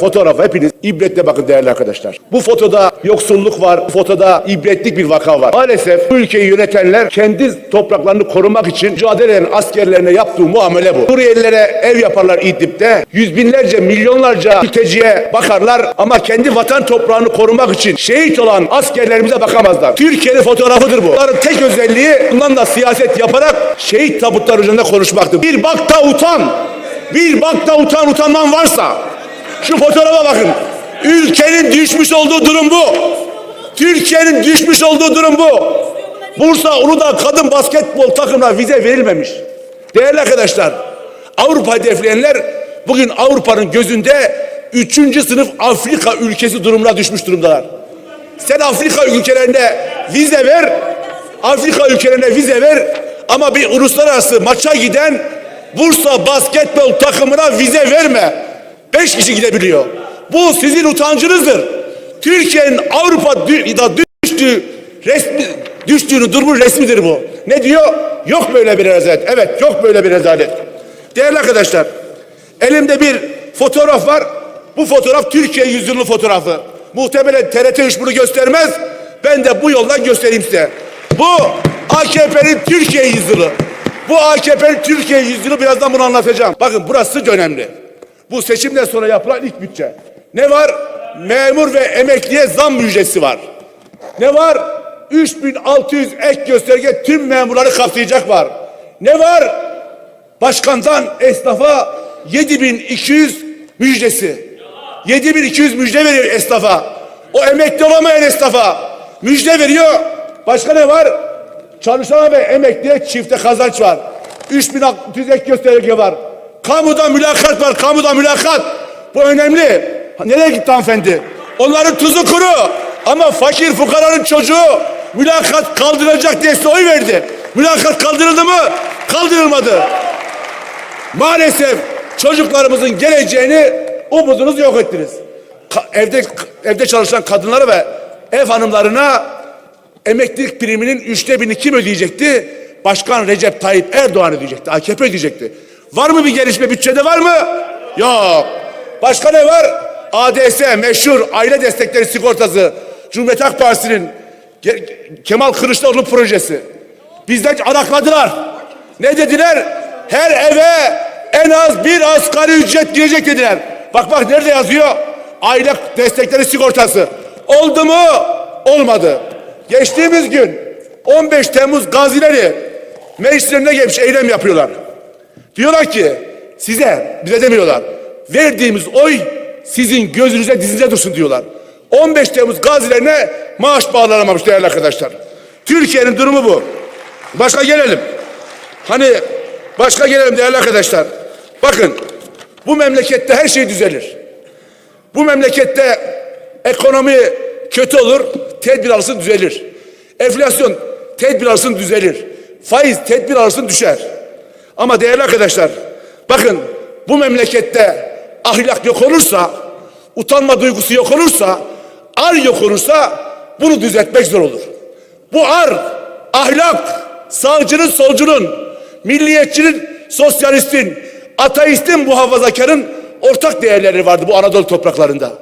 Fotoğraf hepiniz ibretle bakın değerli arkadaşlar. Bu fotoda yoksulluk var, bu fotoda ibretlik bir vaka var. Maalesef bu ülkeyi yönetenler kendi topraklarını korumak için mücadele eden askerlerine yaptığı muamele bu. Suriyelilere ev yaparlar İdlib'de. Yüz binlerce, milyonlarca mülteciye bakarlar ama kendi vatan toprağını korumak için şehit olan askerlerimize bakamazlar. Türkiye'nin fotoğrafıdır bu. Bunların tek özelliği bundan da siyaset yaparak şehit tabutları üzerinde konuşmaktır. Bir bak da utan. Bir bak da utan utanman varsa şu fotoğrafa bakın. Ülkenin düşmüş olduğu durum bu. Türkiye'nin düşmüş olduğu durum bu. Bursa Uludağ kadın basketbol takımına vize verilmemiş. Değerli arkadaşlar, Avrupa hedefleyenler bugün Avrupa'nın gözünde üçüncü sınıf Afrika ülkesi durumuna düşmüş durumdalar. Sen Afrika ülkelerine vize ver, Afrika ülkelerine vize ver ama bir uluslararası maça giden Bursa basketbol takımına vize verme. Beş kişi gidebiliyor. Bu sizin utancınızdır. Türkiye'nin Avrupa'da düştüğü resmi düştüğünü durumu resmidir bu. Ne diyor? Yok böyle bir rezalet. Evet yok böyle bir rezalet. Değerli arkadaşlar elimde bir fotoğraf var. Bu fotoğraf Türkiye yüzyılı fotoğrafı. Muhtemelen TRT 3 bunu göstermez. Ben de bu yoldan göstereyim size. Bu AKP'nin Türkiye yüzyılı. Bu AKP'nin Türkiye yüzyılı birazdan bunu anlatacağım. Bakın burası önemli. Bu seçimden sonra yapılan ilk bütçe. Ne var? Memur ve emekliye zam müjdesi var. Ne var? 3600 ek gösterge tüm memurları kapsayacak var. Ne var? Başkandan esnafa 7200 müjdesi. 7200 müjde veriyor esnafa. O emekli olamayan esnafa müjde veriyor. Başka ne var? Çalışana ve emekliye çifte kazanç var. 3600 ek gösterge var. Kamuda mülakat var. Kamuda mülakat. Bu önemli. Nereye gitti hanımefendi? Onların tuzu kuru. Ama fakir fukaranın çocuğu mülakat kaldırılacak diye oy verdi. Mülakat kaldırıldı mı? Kaldırılmadı. Maalesef çocuklarımızın geleceğini umudunuzu yok ettiniz. Ka- evde evde çalışan kadınlara ve ev hanımlarına emeklilik priminin üçte birini kim ödeyecekti? Başkan Recep Tayyip Erdoğan ödeyecekti. AKP ödeyecekti. Var mı bir gelişme bütçede var mı? Yok. Başka ne var? ADS meşhur aile destekleri sigortası. Cumhuriyet Halk Partisi'nin Kemal Kılıçdaroğlu projesi. Bizden arakladılar. Ne dediler? Her eve en az bir asgari ücret girecek dediler. Bak bak nerede yazıyor? Aile destekleri sigortası. Oldu mu? Olmadı. Geçtiğimiz gün 15 Temmuz gazileri meclislerine gelmiş eylem yapıyorlar. Diyorlar ki size, bize demiyorlar. Verdiğimiz oy sizin gözünüze dizinize dursun diyorlar. 15 Temmuz gazilerine maaş bağlanamamış değerli arkadaşlar. Türkiye'nin durumu bu. Başka gelelim. Hani başka gelelim değerli arkadaşlar. Bakın bu memlekette her şey düzelir. Bu memlekette ekonomi kötü olur, tedbir alırsın düzelir. Enflasyon tedbir alırsın düzelir. Faiz tedbir alırsın düşer. Ama değerli arkadaşlar bakın bu memlekette ahlak yok olursa, utanma duygusu yok olursa, ar yok olursa bunu düzeltmek zor olur. Bu ar, ahlak, sağcının, solcunun, milliyetçinin, sosyalistin, ateistin, muhafazakarın ortak değerleri vardı bu Anadolu topraklarında.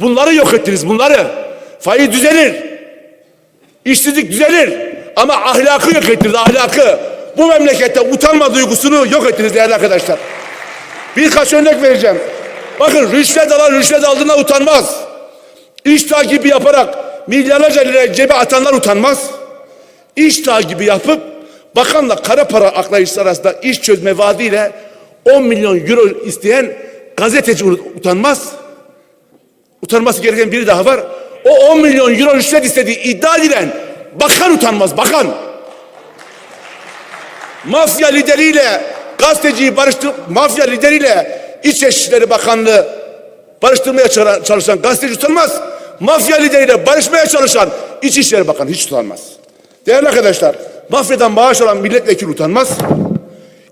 Bunları yok ettiniz bunları. Faiz düzelir. İşsizlik düzelir. Ama ahlakı yok ettiniz ahlakı. Bu memlekette utanma duygusunu yok ettiniz değerli arkadaşlar. Birkaç örnek vereceğim. Bakın rüşvet alan rüşvet aldığına utanmaz. İş takibi yaparak milyarlarca lira cebe atanlar utanmaz. İş takibi yapıp bakanla kara para aklayıcısı arasında iş çözme vaadiyle 10 milyon euro isteyen gazeteci utanmaz. Utanması gereken biri daha var. O 10 milyon euro rüşvet istediği iddia edilen bakan utanmaz bakan. Mafya lideriyle gazeteciyi barıştır, mafya lideriyle İçişleri Bakanlığı barıştırmaya çalışan gazeteci utanmaz. Mafya lideriyle barışmaya çalışan İçişleri Bakanı hiç utanmaz. Değerli arkadaşlar, mafyadan maaş alan milletvekili utanmaz.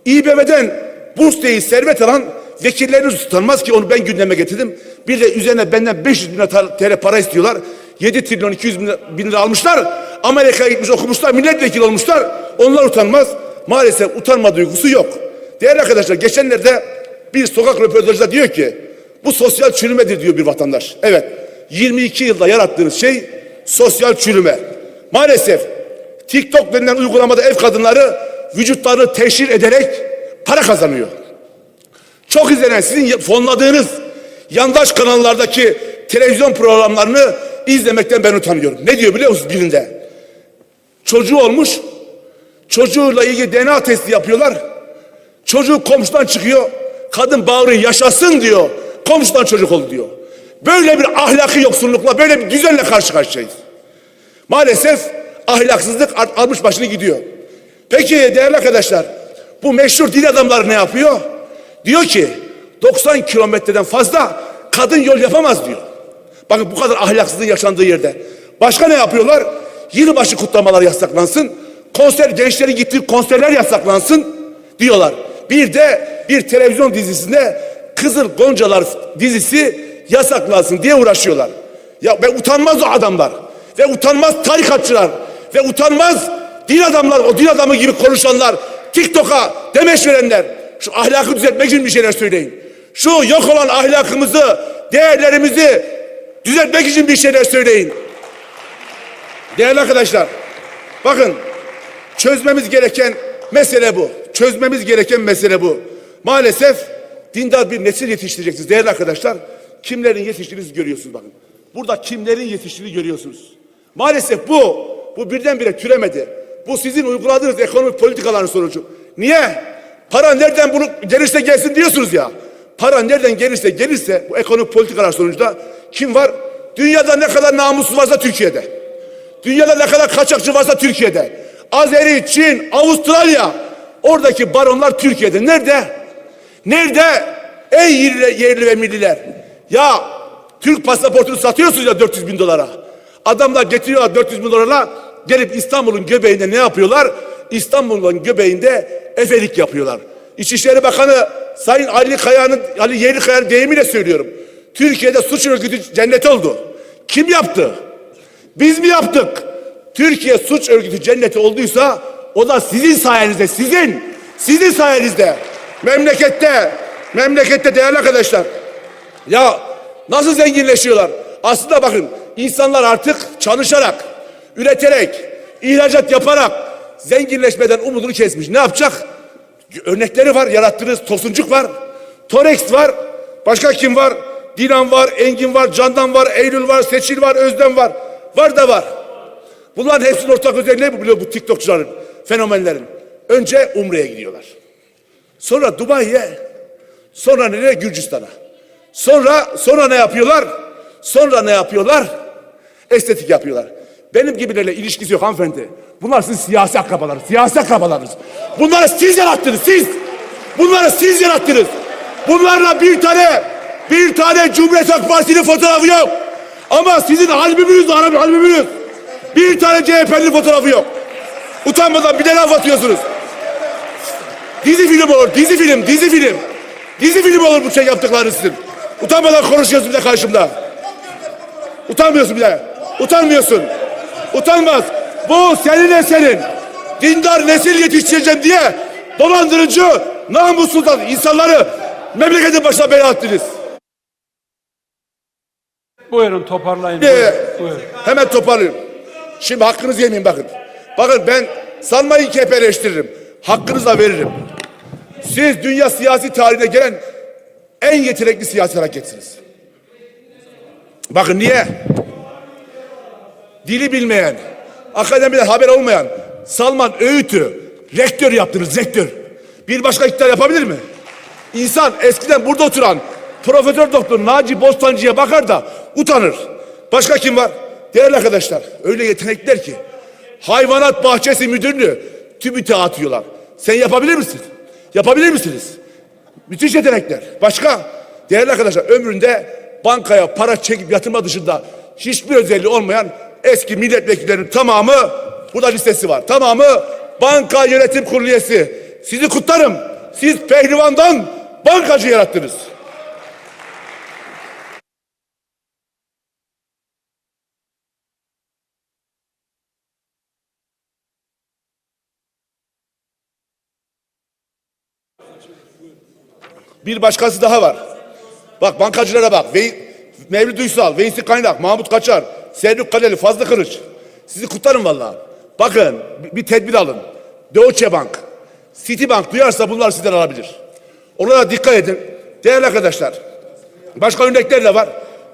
İBB'den burs değil servet alan vekilleriniz utanmaz ki onu ben gündeme getirdim. Bir de üzerine benden 500 bin TL para istiyorlar. 7 trilyon 200 bin lira, bin lira almışlar. Amerika'ya gitmiş okumuşlar, milletvekili olmuşlar. Onlar utanmaz. Maalesef utanma duygusu yok. Değerli arkadaşlar geçenlerde bir sokak röportajda diyor ki Bu sosyal çürümedir diyor bir vatandaş. Evet 22 yılda yarattığınız şey sosyal çürüme. Maalesef TikTok denilen uygulamada ev kadınları vücutlarını teşhir ederek para kazanıyor. Çok izlenen sizin fonladığınız yandaş kanallardaki televizyon programlarını izlemekten ben utanıyorum. Ne diyor biliyor musunuz birinde? Çocuğu olmuş, çocuğuyla ilgili DNA testi yapıyorlar. Çocuğu komşudan çıkıyor, kadın bağırıyor yaşasın diyor, komşudan çocuk oldu diyor. Böyle bir ahlaki yoksunlukla, böyle bir düzenle karşı karşıyayız. Maalesef ahlaksızlık almış başını gidiyor. Peki değerli arkadaşlar, bu meşhur din adamları ne yapıyor? Diyor ki 90 kilometreden fazla kadın yol yapamaz diyor. Bakın bu kadar ahlaksızlığın yaşandığı yerde. Başka ne yapıyorlar? Yılbaşı kutlamalar yasaklansın. Konser gençlerin gittiği konserler yasaklansın diyorlar. Bir de bir televizyon dizisinde Kızıl Goncalar dizisi yasaklansın diye uğraşıyorlar. Ya ve utanmaz o adamlar. Ve utanmaz tarikatçılar. Ve utanmaz din adamlar, o din adamı gibi konuşanlar. TikTok'a demeç verenler. Şu ahlakı düzeltmek için bir şeyler söyleyin. Şu yok olan ahlakımızı, değerlerimizi düzeltmek için bir şeyler söyleyin. Değerli arkadaşlar, bakın çözmemiz gereken mesele bu. Çözmemiz gereken mesele bu. Maalesef dindar bir nesil yetiştireceksiniz değerli arkadaşlar. Kimlerin yetiştiğinizi görüyorsunuz bakın. Burada kimlerin yetiştiğini görüyorsunuz. Maalesef bu, bu birdenbire türemedi. Bu sizin uyguladığınız ekonomik politikaların sonucu. Niye? Para nereden bunu gelirse gelsin diyorsunuz ya. Para nereden gelirse gelirse bu ekonomik politikalar sonucunda kim var? Dünyada ne kadar namussuz varsa Türkiye'de. Dünyada ne kadar kaçakçı varsa Türkiye'de. Azeri, Çin, Avustralya. Oradaki baronlar Türkiye'de. Nerede? Nerede? Ey yerli, yerli ve milliler. Ya Türk pasaportunu satıyorsunuz ya 400 bin dolara. Adamlar getiriyorlar 400 bin dolara. Gelip İstanbul'un göbeğinde ne yapıyorlar? İstanbul'un göbeğinde efelik yapıyorlar. İçişleri Bakanı Sayın Ali Kaya'nın, Ali Yerlikaya'nın deyimiyle söylüyorum. Türkiye'de suç örgütü cennet oldu. Kim yaptı? Biz mi yaptık? Türkiye suç örgütü cenneti olduysa o da sizin sayenizde, sizin, sizin sayenizde. Memlekette, memlekette değerli arkadaşlar. Ya nasıl zenginleşiyorlar? Aslında bakın insanlar artık çalışarak, üreterek, ihracat yaparak zenginleşmeden umudunu kesmiş. Ne yapacak? Örnekleri var, yarattığınız Tosuncuk var, Torex var, başka kim var? Dilan var, Engin var, Candan var, Eylül var, Seçil var, Özlem var. Var da var. Bunların hepsinin ortak özelliği ne biliyor bu TikTokçuların, fenomenlerin? Önce Umre'ye gidiyorlar. Sonra Dubai'ye, sonra nereye? Gürcistan'a. Sonra sonra ne yapıyorlar? Sonra ne yapıyorlar? Estetik yapıyorlar. Benim gibilerle ilişkisi yok hanımefendi. Bunlar sizin siyasi akrabalarınız, siyasi akrabalarınız. Bunları siz yarattınız, siz. Bunları siz yarattınız. Bunlarla bir tane, bir tane Cumhuriyet Halk Partisi'nin fotoğrafı yok. Ama sizin albümünüz, Arabi albümünüz. Bir tane CHP'li fotoğrafı yok. Utanmadan bir de laf atıyorsunuz. Dizi film olur, dizi film, dizi film. Dizi film olur bu şey yaptıklarınız sizin. Utanmadan konuşuyorsun bir de karşımda. Utanmıyorsun bir de. Utanmıyorsun. Utanmaz. Bu senin eserin. Dindar nesil yetiştireceğim diye dolandırıcı, namussuz insanları memleketin başına bela attınız. Buyurun toparlayın. Ee, Buyurun. buyurun. hemen toparlıyorum. Şimdi hakkınızı yemeyin bakın. Bakın ben sanmayın ki hep eleştiririm. Hakkınızı da veririm. Siz dünya siyasi tarihine gelen en yetenekli siyasi hareketsiniz. Bakın niye? Dili bilmeyen, akademide haber olmayan Salman Öğüt'ü rektör yaptınız, rektör. Bir başka iktidar yapabilir mi? İnsan eskiden burada oturan Profesör Doktor Naci Bostancı'ya bakar da utanır. Başka kim var? Değerli arkadaşlar öyle yetenekler ki hayvanat bahçesi müdürünü TÜBİT'e atıyorlar. Sen yapabilir misin? Yapabilir misiniz? Müthiş yetenekler. Başka? Değerli arkadaşlar ömründe bankaya para çekip yatırma dışında hiçbir özelliği olmayan eski milletvekillerinin tamamı burada listesi var. Tamamı banka yönetim kurulu üyesi. Sizi kutlarım. Siz pehlivandan bankacı yarattınız. Bir başkası daha var. Bak bankacılara bak. Ve, Mevlüt Uysal, Veysi Kaynak, Mahmut Kaçar, Serlük Kaleli, Fazlı Kılıç. Sizi kutlarım vallahi. Bakın bir, bir tedbir alın. Deutsche Bank, Citibank duyarsa bunlar sizden alabilir. Onlara dikkat edin. Değerli arkadaşlar. Başka örnekler de var.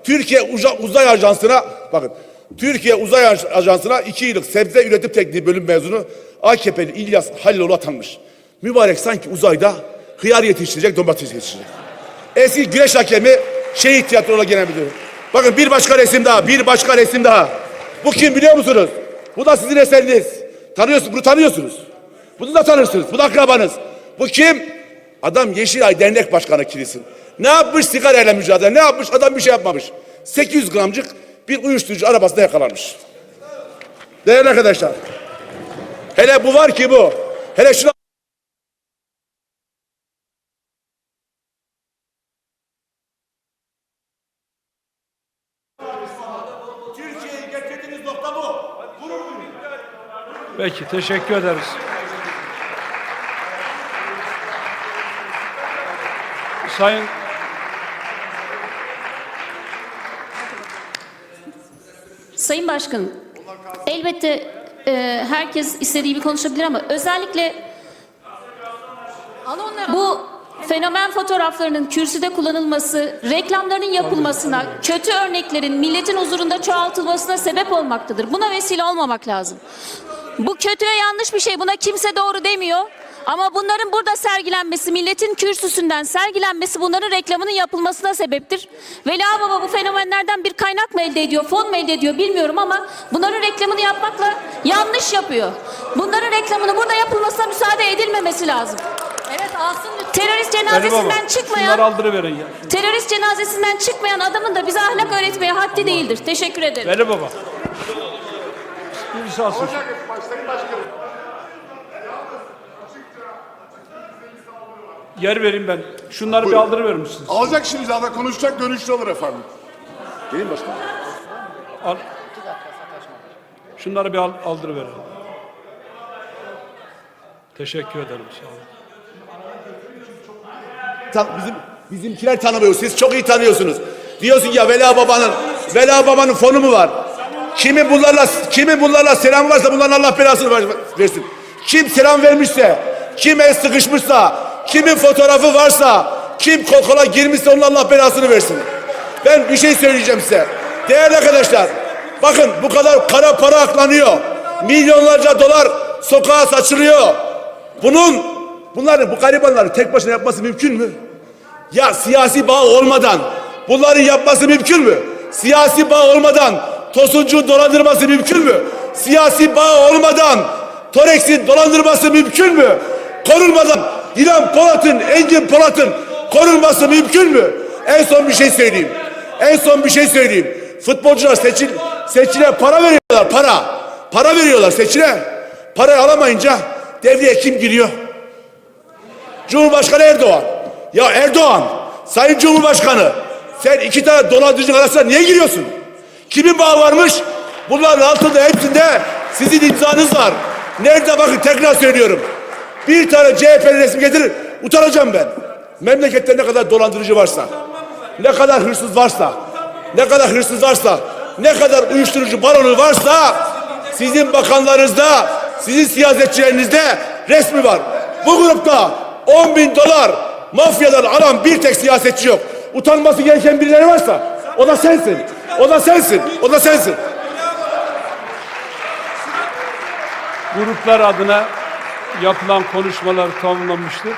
Türkiye Uza- Uzay Ajansı'na bakın. Türkiye Uzay Aj- Ajansı'na iki yıllık sebze üretim tekniği bölüm mezunu AKP'li İlyas Haliloğlu atanmış. Mübarek sanki uzayda hıyar yetiştirecek, domates yetiştirecek. Eski güreş hakemi şehit tiyatrola genel müdürü. Bakın bir başka resim daha, bir başka resim daha. Bu kim biliyor musunuz? Bu da sizin eseriniz. Tanıyorsunuz, bunu tanıyorsunuz. Bunu da tanırsınız, bu da akrabanız. Bu kim? Adam Yeşilay Dernek Başkanı kilisin. Ne yapmış sigarayla mücadele? Ne yapmış? Adam bir şey yapmamış. 800 gramcık bir uyuşturucu arabasında yakalanmış. Değerli arkadaşlar. Hele bu var ki bu. Hele şuna Peki teşekkür ederiz. Sayın Sayın Başkanım, elbette e, herkes istediği gibi konuşabilir ama özellikle bu fenomen fotoğraflarının kürsüde kullanılması, reklamların yapılmasına, kötü örneklerin milletin huzurunda çoğaltılmasına sebep olmaktadır. Buna vesile olmamak lazım. Bu kötü ve yanlış bir şey. Buna kimse doğru demiyor. Ama bunların burada sergilenmesi, milletin kürsüsünden sergilenmesi bunların reklamının yapılmasına sebeptir. Veli Baba bu fenomenlerden bir kaynak mı elde ediyor, fon mu elde ediyor bilmiyorum ama bunların reklamını yapmakla yanlış yapıyor. Bunların reklamını burada yapılmasına müsaade edilmemesi lazım. Evet lütfen. Terörist cenazesinden çıkmayan aldırıverin ya. Terörist cenazesinden çıkmayan adamın da bize ahlak öğretmeye haddi değildir. Teşekkür ederim. Veli Baba. Birisi alsın. Yer vereyim ben. Şunları bir aldırıverir misiniz? Alacak şimdi zaten konuşacak dönüşte alır efendim. Değil mi başkanım? Al. Şunları bir al, aldırıverin. Teşekkür ederim. Sağ olun. Tan- bizim bizimkiler tanımıyor. Siz çok iyi tanıyorsunuz. Diyorsun ya Vela Baba'nın Vela Baba'nın fonu mu var? Kimin bunlarla kimin bunlarla selam varsa bunların Allah belasını ver- versin. Kim selam vermişse, kim el sıkışmışsa, kimin fotoğrafı varsa, kim kol kola girmişse onun Allah belasını versin. Ben bir şey söyleyeceğim size. Değerli arkadaşlar, bakın bu kadar kara para aklanıyor. Milyonlarca dolar sokağa saçılıyor. Bunun bunların bu garibanların tek başına yapması mümkün mü? Ya siyasi bağ olmadan bunların yapması mümkün mü? Siyasi bağ olmadan Tosuncuğun dolandırması mümkün mü? Siyasi bağ olmadan Torex'in dolandırması mümkün mü? Korunmadan Dilan Polat'ın, Engin Polat'ın korunması mümkün mü? En son bir şey söyleyeyim. En son bir şey söyleyeyim. Futbolcular seçil, seçile para veriyorlar para. Para veriyorlar seçile. Parayı alamayınca devreye kim giriyor? Cumhurbaşkanı Erdoğan. Ya Erdoğan, Sayın Cumhurbaşkanı, sen iki tane dolandırıcı arasına niye giriyorsun? Kimin bağı varmış? Bunların altında hepsinde sizin imzanız var. Nerede bakın tekrar söylüyorum. Bir tane CHP'li resim getirir, utanacağım ben. Memlekette ne kadar dolandırıcı varsa, ne kadar hırsız varsa, ne kadar hırsız varsa, ne kadar uyuşturucu baronu varsa sizin bakanlarınızda, sizin siyasetçilerinizde resmi var. Bu grupta 10 bin dolar mafyadan alan bir tek siyasetçi yok. Utanması gereken birileri varsa o da sensin. O da sensin. O da sensin. Gruplar adına yapılan konuşmalar tamamlanmıştır.